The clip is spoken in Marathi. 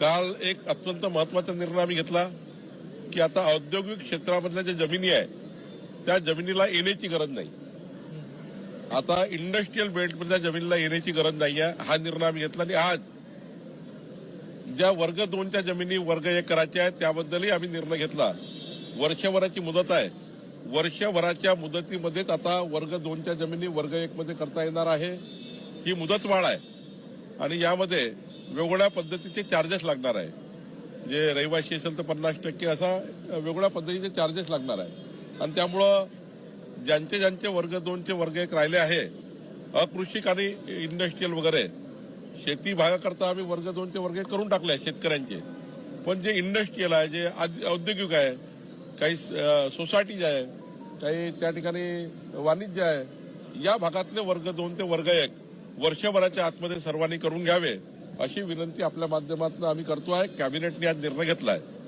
काल एक अत्यंत महत्त्वाचा निर्णय आम्ही घेतला की आता औद्योगिक क्षेत्रामधल्या ज्या जमिनी आहे त्या जमिनीला येण्याची गरज नाही. आता इंडस्ट्रीयल बेल्टमधल्या जमिनीला येण्याची गरज नाही आहे हा निर्णय आम्ही घेतला आणि आज ज्या वर्ग दोनच्या जमिनी वर्ग एक करायच्या आहेत त्याबद्दलही आम्ही निर्णय घेतला. वर्षभराची मुदत आहे. वर्षभराच्या मुदतीमध्येच आता वर्ग दोनच्या जमिनी वर्ग एक मध्ये करता येणार आहे. ही मुदत वाढ आहे. आणि यामध्ये वेगवेगळ्या पद्धतीचे चार्जेस लागणार आहे. जे रहिवासी असेल तर पन्नास टक्के असा वेगवेगळ्या पद्धतीचे चार्जेस लागणार आहे. आणि त्यामुळं ज्यांचे ज्यांचे वर्ग दोनचे वर्ग एक राहिले आहे अकृषिक आणि इंडस्ट्रीयल वगैरे शेती भागाकरता आम्ही वर्ग दोनचे वर्ग करून टाकले शेतकऱ्यांचे. पण जे इंडस्ट्रीयल आहे जे आद- औद्योगिक आहे काही सोसायटीज आहे काही त्या ठिकाणी वाणिज्य आहे या भागातले वर्ग दोन ते वर्ग एक वर्षभराच्या आतमध्ये सर्वांनी करून घ्यावे. अशी विनंती आपल्या माध्यमातून आम्ही करतो आहे. कॅबिनेटने आज निर्णय घेतला आहे.